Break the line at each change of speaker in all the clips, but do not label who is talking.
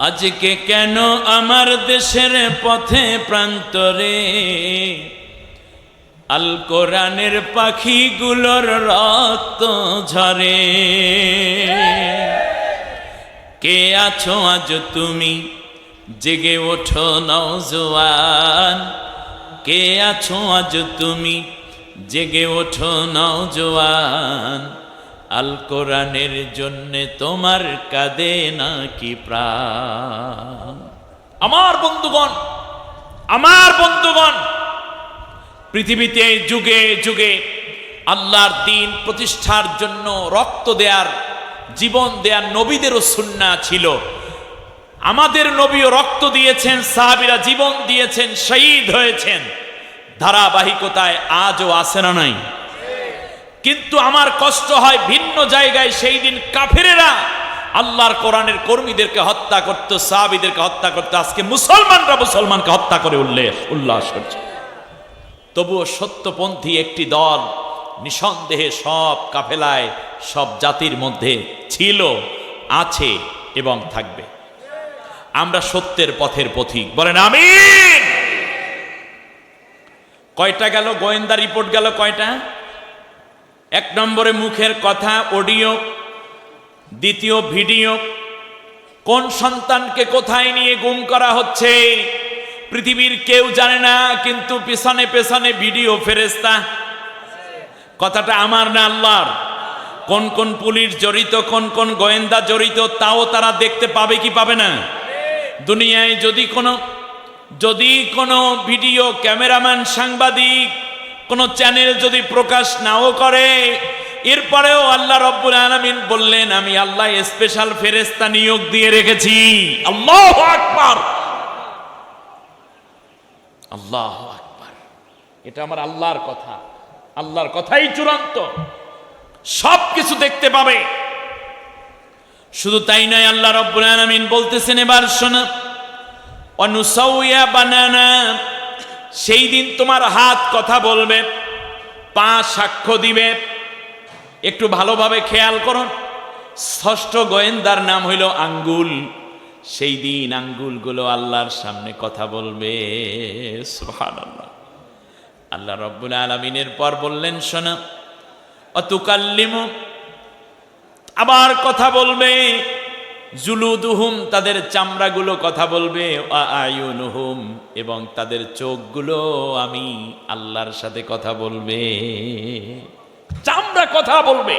আজকে কেন আমার দেশের পথে প্রান্তরে? আল কোরআনের পাখিগুলোর রক্ত ঝরে। কে আছো আজ তুমি? জেগে ওঠো নওজোয়ান কে আছো আজ তুমি? জেগে ওঠো নওজোয়ান আল কোরআনের জন্যে তোমার কাঁদে নাকি প্রাণ? আমার বন্ধুগণ আমার বন্ধুগণ, পৃথিবীতে যুগে যুগে আল্লাহর দিন প্রতিষ্ঠার জন্য রক্ত দেয়ার, জীবন দেয়ার নবীদেরও সুন্না ছিল। আমাদের নবীও রক্ত দিয়েছেন, সাহাবিরা জীবন দিয়েছেন, শহীদ হয়েছেন। ধারাবাহিকতায় আজও আসে না নাই? কিন্তু আমার কষ্ট হয় ভিন্ন জায়গায় সেই দিন কাফেরেরা আল্লাহর কোরআনের কর্মীদেরকে হত্যা করত, সাহাবিদেরকে হত্যা করত। আজকে মুসলমানরা মুসলমানকে হত্যা করে উল্লেখ উল্লাস করছে। তবুও সত্যপন্থী একটি দল নিঃসন্দেহে সব কাফেলায়, সব জাতির মধ্যে ছিল, আছে এবং থাকবে। আমরা সত্যের পথের পথিক। বলেন আমি কয়টা গেল? গোয়েন্দা রিপোর্ট গেল কয়টা? এক নম্বরে মুখের কথা অডিও দ্বিতীয় ভিডিও কোন সন্তানকে কোথায় নিয়ে গুম করা হচ্ছে? পৃথিবীর কেউ জানে না, কিন্তু পেছনে পেছনে ভিডিও ফেরেস্তা কথাটা আমার না আল্লাহর? কোন কোন পুলিশ জড়িত, কোন কোন গোয়েন্দা জড়িত, তাও তারা দেখতে পাবে কি পাবে না? দুনিয়ায় যদি কোনো যদি কোনো ভিডিও ক্যামেরাম্যান সাংবাদিক কোনো চ্যানেল যদি প্রকাশ নাও করে, এরপরেও আল্লাহ রব্বুল আলমিন বললেন, আমি আল্লাহ স্পেশাল ফেরেস্তা নিয়োগ দিয়ে রেখেছি। আল্লাহ আকবার। আল্লাহ আকবার। এটা আমার আল্লাহর কথা। আল্লাহর কথাই চূড়ান্ত। সব কিছু দেখতে পাবে। শুধু তাই নয়, আল্লাহ রব্বুল আলামিন বলতেছেন, এবার শোনা অনুসৌয়া বানানা সেই দিন তোমার হাত কথা বলবে, পা সাক্ষ্য দিবে। একটু ভালোভাবে খেয়াল করুন ষষ্ঠ গোয়েন্দার নাম হইল আঙ্গুল। সেই দিন আঙ্গুলগুলো আল্লাহর সামনে কথা বলবে। আল্লাহ রব্বুল আলমিনের পর বললেন, শোনা, অতুকাল্লিমু, আবার কথা বলবে। জুলুদুহুম, তাদের চামড়াগুলো কথা বলবে আয়ুনুহুম এবং তাদের চোখগুলো আমি আল্লাহর সাথে কথা বলবে। চামড়া কথা বলবে,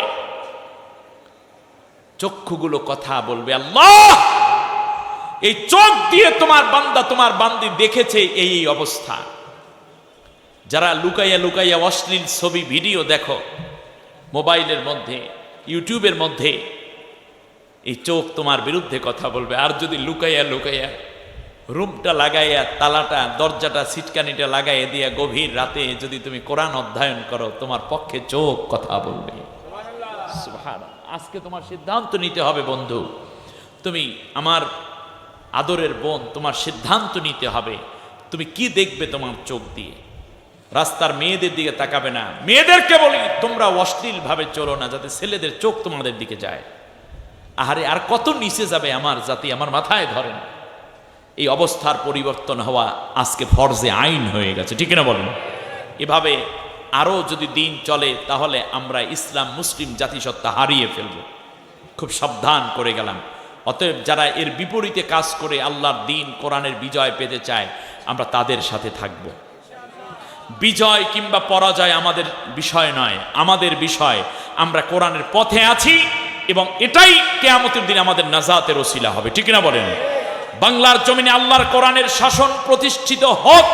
চক্ষুগুলো কথা বলবে, আল্লাহ, এই চোখ দিয়ে তোমার বান্দা, তোমার বান্দি দেখেছে এই অবস্থা। যারা লুকাইয়া লুকাইয়া অশ্লীল ছবি, ভিডিও দেখো, মোবাইলের মধ্যে, ইউটিউবের মধ্যে এই চোখ তোমার বিরুদ্ধে কথা বলবে। আর যদি লুকাইয়া লুকাইয়া রুমটা লাগাইয়া, তালাটা, দরজাটা সিটকানিটা লাগাইয়া দিয়া গভীর রাতে যদি তুমি কোরআন অধ্যয়ন করো, তোমার পক্ষে চোখ কথা বলবে। আজকে তোমার সিদ্ধান্ত নিতে হবে, বন্ধু। তুমি আমার আদরের বোন, তোমার সিদ্ধান্ত নিতে হবে। তুমি কি দেখবে তোমার চোখ দিয়ে? রাস্তার মেয়েদের দিকে তাকাবে না। মেয়েদেরকে বলি, তোমরা অশ্লীল ভাবে চলো না, যাতে ছেলেদের চোখ তোমাদের দিকে যায়। আহারে, আর কত নিচে যাবে আমার জাতি? আমার মাথায় ধরে না। এই অবস্থার পরিবর্তন হওয়া আজকে ফরজে আইন হয়ে গেছে, ঠিক না বলেন? এভাবে আরও যদি দিন চলে, তাহলে আমরা ইসলাম, মুসলিম জাতিসত্তা হারিয়ে ফেলব। খুব সাবধান করে গেলাম। অতএব যারা এর বিপরীতে কাজ করে আল্লাহর দিন, কোরআনের বিজয় পেতে চায়, আমরা তাদের সাথে থাকব। বিজয় কিংবা পরাজয় আমাদের বিষয় নয়, আমাদের বিষয়। আমরা কোরআনের পথে আছি। এবং এটাই কেয়ামতের দিন আমাদের নাজাতের ওসিলা হবে। ঠিক না বলেন? বাংলার জমিনে আল্লাহর কোরআনের শাসন প্রতিষ্ঠিত হোক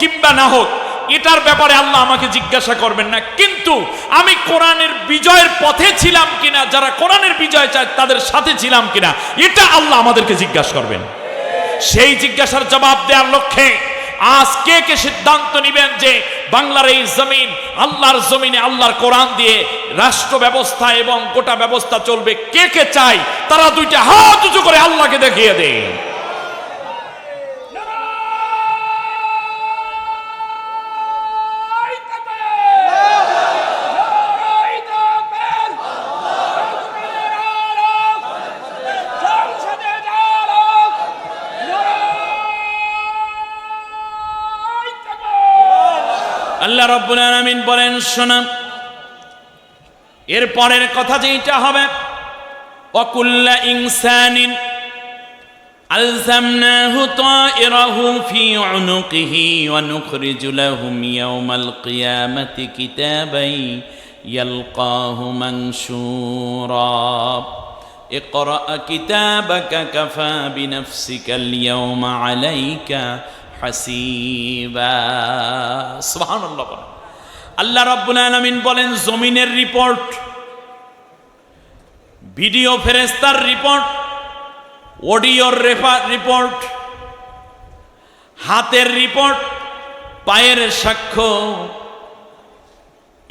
কিংবা না হোক, এটার ব্যাপারে আল্লাহ আমাকে জিজ্ঞাসা করবেন না। কিন্তু আমি কোরআনের বিজয়ের পথে ছিলাম কিনা, যারা কোরআনের বিজয় চায় তাদের সাথে ছিলাম কিনা, এটা আল্লাহ আমাদেরকে জিজ্ঞাসা করবেন। সেই জিজ্ঞাসার জবাব দেওয়ার লক্ষ্যে আজ কে কে সিদ্ধান্ত নিবেন যে বাংলার এই জমিন আল্লাহর জমিনে, আল্লাহর কোরআন দিয়ে রাষ্ট্র ব্যবস্থা এবং গোটা ব্যবস্থা চলবে? কে কে চাই? তারা দুইটা হাত উঁচু করে আল্লাহকে দেখিয়ে দেয় আল্লাহ রব্বুল আলামিন বলেন শোনা এর পরের কথা যেটা হবে অকুল্লা ইনসানিন ألزمناه طائره في عنقه ونخرج لهم يوم القيامة كتابا يلقاه منشورا اقرأ كتابك كفى بنفسك اليوم عليك হাসিবা। সুবহানাল্লাহ আল্লাহ রাব্বুল আলামিন বলেন, জমিনের রিপোর্ট ভিডিও ফেরেস্তার রিপোর্ট অডিওর রেফার রিপোর্ট হাতের রিপোর্ট পায়ের সাক্ষ্য,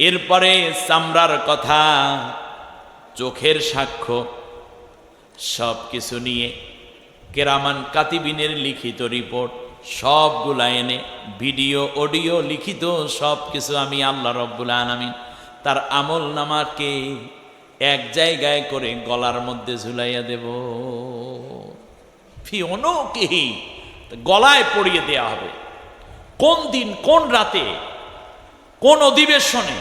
এরপরে চামড়ার কথা, চোখের সাক্ষ্য সব কিছু নিয়ে কেরামান কাতিবিনের লিখিত রিপোর্ট সবগুলা এনে ভিডিও, অডিও, লিখিত সব কিছু আমি আল্লাহ রব্বুল আলামিন তার আমল নামাকে এক জায়গায় করে গলার মধ্যে ঝুলাইয়া দেব। ফি অনকেহি গলায় পড়িয়ে দেয়া হবে। কোন দিন, কোন রাতে, কোন অধিবেশনে,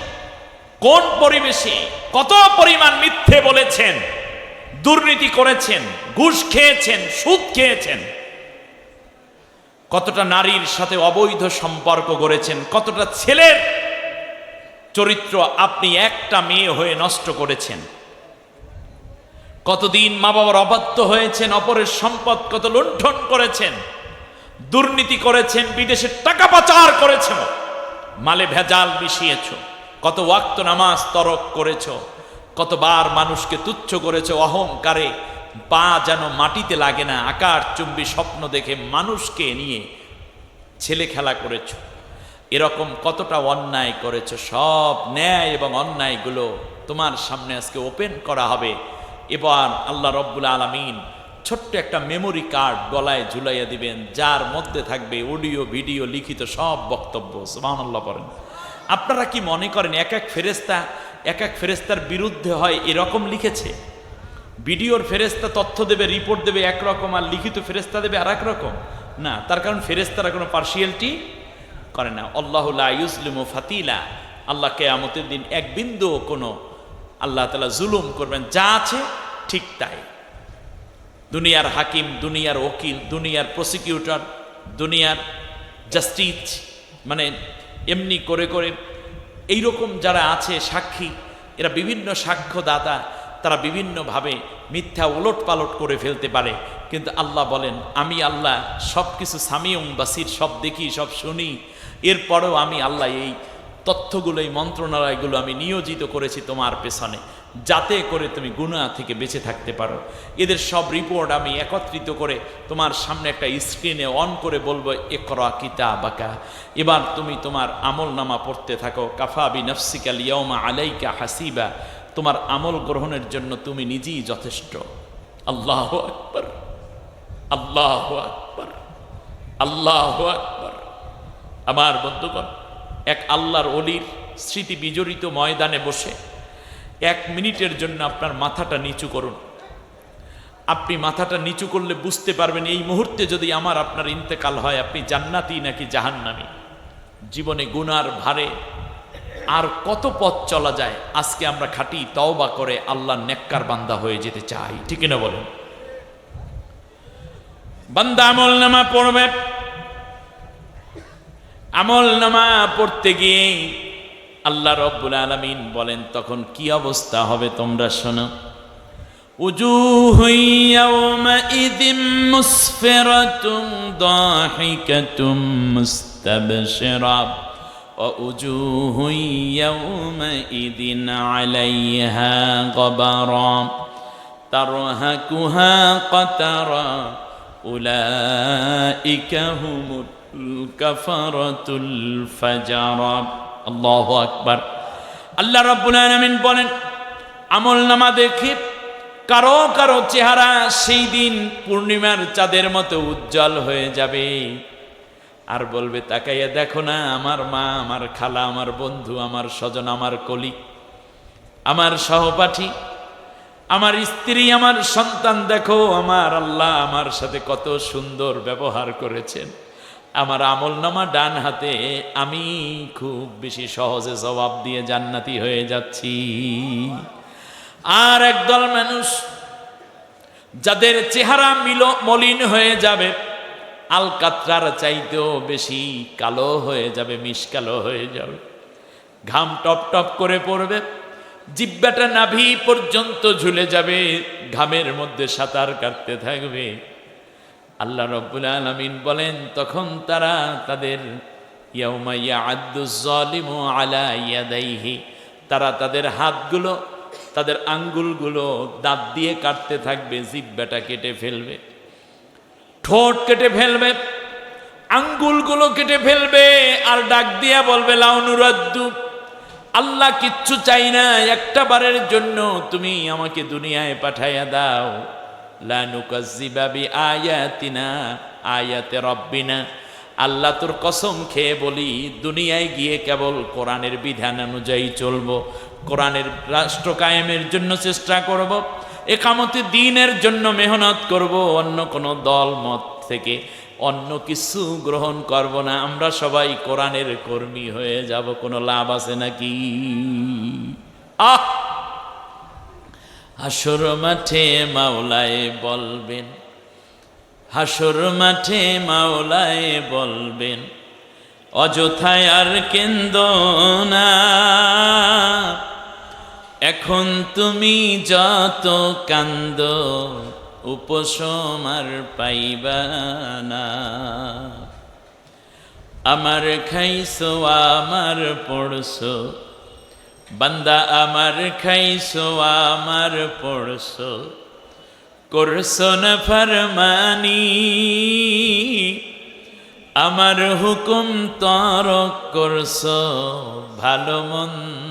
কোন পরিবেশে কত পরিমাণ মিথ্যে বলেছেন, দুর্নীতি করেছেন, ঘুষ খেয়েছেন, সুদ খেয়েছেন কতটা নারীর সাথে অবৈধ সম্পর্ক গড়েছেন, কতটা ছেলের চরিত্র আপনি একটা মেয়ে হয়ে নষ্ট করেছেন। কতদিন মা বাবার অবাধ্য হয়েছেন, অপরের সম্পদ কত লুণ্ঠন করেছেন, দুর্নীতি করেছেন, বিদেশে টাকা পাচার করেছেন, মালে ভেজাল মিশিয়েছ, কত ওয়াক্ত নামাজ তরক করেছ, কতবার মানুষকে তুচ্ছ করেছ অহংকারে পা যেন মাটিতে লাগে না, আকার চুম্বি স্বপ্ন দেখে মানুষকে নিয়ে ছেলে খেলা করেছ। এরকম কতটা অন্যায় করেছ, সব ন্যায় এবং অন্যায়গুলো তোমার সামনে আজকে ওপেন করা হবে। এবার আল্লাহ রব্বুল আলমিন ছোট্ট একটা মেমোরি কার্ড গলায় ঝুলাইয়া দিবেন, যার মধ্যে থাকবে অডিও ভিডিও লিখিত সব বক্তব্য। সুবহানাল্লাহ বলেন আপনারা কি মনে করেন এক এক ফেরেস্তা এক এক ফেরেস্তার বিরুদ্ধে হয় এরকম লিখেছে? ভিডিওর ফেরেস্তা তথ্য দেবে রিপোর্ট দেবে একরকম আর লিখিত ফেরেস্তা দেবে আর রকম। না, তার কারণ ফেরেস্তারা কোনো পার্সিয়ালিটি করে না। আল্লাহুল্লাহ ইউসলিম ফাতিলা। আল্লাহ কেয়ামতের দিন এক বিন্দু কোনো আল্লাহ তালা জুলুম করবেন, যা আছে ঠিক তাই। দুনিয়ার হাকিম, দুনিয়ার ওকিল, দুনিয়ার প্রসিকিউটর দুনিয়ার জাস্টিস মানে এমনি করে করে এইরকম যারা আছে সাক্ষী, এরা বিভিন্ন সাক্ষ্যদাতা তারা বিভিন্নভাবে মিথ্যা ওলট পালট করে ফেলতে পারে। কিন্তু আল্লাহ বলেন, আমি আল্লাহ সব কিছু সামিউম বাসির, সব দেখি, সব শুনি। এরপরেও আমি আল্লাহ এই তথ্যগুলো, এই মন্ত্রণালয়গুলো আমি নিয়োজিত করেছি তোমার পেছনে, যাতে করে তুমি গুণা থেকে বেঁচে থাকতে পারো। এদের সব রিপোর্ট আমি একত্রিত করে তোমার সামনে একটা স্ক্রিনে অন করে বলব এ করা কিতা বাকা এবার তুমি তোমার আমল নামা পড়তে থাকো। কাফা বি নফসিকাল ইয়মা আলাইকা হাসিবা। তোমার আমল গ্রহণের জন্য তুমি নিজেই যথেষ্ট। আল্লাহ আকবর। আল্লাহ আকবর। আল্লাহ আকবর। আমার বন্ধুগণ, এক আল্লাহর অলির স্মৃতি বিজড়িত ময়দানে বসে এক মিনিটের জন্য আপনার মাথাটা নিচু করুন। আপনি মাথাটা নিচু করলে বুঝতে পারবেন এই মুহূর্তে যদি আমার আপনার ইন্তেকাল হয়, আপনি জান্নাতি নাকি জাহান্নামি? জীবনে গুনার ভারে আর কত পথ চলা যায় আজকে আমরা খাটি তওবা করে আল্লাহ নেককার বান্দা হয়ে যেতে চাই ঠিক না বলেন বান্দা আমল নামা পড়বে আমল নামা পড়তে গিয়ে আল্লাহ রব্বুল আলমিন বলেন তখন কি অবস্থা হবে তোমরা শোনো وجوه يومئذ مسفرة ضاحكة مستبشرة ووجوه يومئذ عليها غبرا ترهكها قترا أولئك هم الكفرة الفجرة الله أكبر আল্লাহ রব্বুল আলামিন বলেন আমল নামা দেখে কারো কারো চেহারা সেই দিন পূর্ণিমার চাঁদের মতো উজ্জ্বল হয়ে যাবে আর বলবে, তাকাইয়া দেখো না, আমার মা, আমার খালা, আমার বন্ধু, আমার স্বজন, আমার কলি, আমার সহপাঠী, আমার স্ত্রী, আমার সন্তান, দেখো, আমার আল্লাহ আমার সাথে কত সুন্দর ব্যবহার করেছেন। আমার আমল নামা ডান হাতে, আমি খুব বেশি সহজে জবাব দিয়ে জান্নাতি হয়ে যাচ্ছি। আর একদল মানুষ, যাদের চেহারা মিল মলিন হয়ে যাবে আলকাত্রার চাইতেও বেশি কালো হয়ে যাবে মিসকালো হয়ে যাবে। ঘাম টপ টপ করে পড়বে, জিব্বাটা নাভি পর্যন্ত ঝুলে যাবে, ঘামের মধ্যে সাঁতার কাটতে থাকবে। আল্লাহ রব্বুল আলমিন বলেন, তখন তারা তাদের তারা তাদের হাতগুলো, তাদের আঙ্গুলগুলো দাঁত দিয়ে কাটতে থাকবে, জিব্বাটা কেটে ফেলবে। ঠোঁট কেটে ফেলবে, আঙ্গুলগুলো কেটে ফেলবে, আর ডাক দিয়া বলবে লাউনুরাদ্দু আল্লাহ কিচ্ছু চাই না, একটা বারের জন্য তুমি আমাকে দুনিয়ায় পাঠাইয়া দাও। লানুকাজিবাবি আয়াতিনা আয়াতে রব্বিনা। আল্লাহ তোর কসম খেয়ে বলি, দুনিয়ায় গিয়ে কেবল কোরআনের বিধান অনুযায়ী চলবো, কোরআনের রাষ্ট্র কায়েমের জন্য চেষ্টা করব। একামতে দিনের জন্য মেহনত করব, অন্য কোনো দল, মত থেকে অন্য কিছু গ্রহণ করব না। আমরা সবাই কোরআনের কর্মী হয়ে যাব, কোনো লাভ আছে নাকি? আহ! হাসর মাঠে মাওলায় বলবেন, হাসর মাঠে মাওলায় বলবেন, অযথায় আর কেন্দ্র না। এখন তুমি যত কান্দ, উপশম আর পাইবা না। আমার খাইছো, আমার পড়ছো। বান্দা, আমার খাইছো, আমার পড়ছো। করছ না ফরমানি। আমার হুকুম তরক করছ, ভালো মন্দ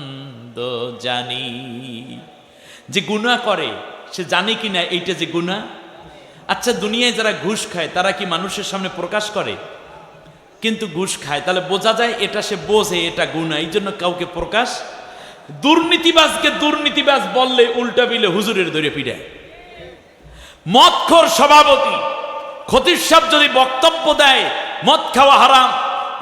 জানি। যে গুনাহ করে, সে জানে কি না এইটা যে গুনাহ? আচ্ছা দুনিয়ায় যারা ঘুষ খায়, তারা কি মানুষের সামনে প্রকাশ করে? কিন্তু ঘুষ খায়, তাহলে বোঝা যায় এটা সে বোঝে, এটা গুণা এই জন্য কাউকে প্রকাশ? দুর্নীতিবাজকে দুর্নীতিবাজ বললে উল্টা বিলে হুজুরের ধরে পিড়ায় মদখোর সভাপতি সাহেব যদি বক্তব্য দেয়, মদ খাওয়া হারাম,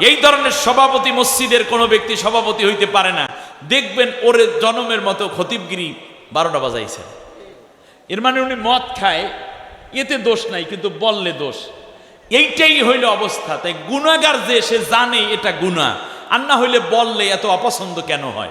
এই ধরনের সভাপতি মসজিদের কোনো ব্যক্তি সভাপতি হইতে পারে না। দেখবেন ওরে জনমের মতো খতিবগিরি বারোটা বাজাইছে। এর মানে উনি মদ খায়, এতে দোষ নাই, কিন্তু বললে দোষ। এইটাই হইল অবস্থা। তাই গুণাগার যে, সে জানে এটা গুণা আর না হইলে বললে এত অপছন্দ কেন হয়?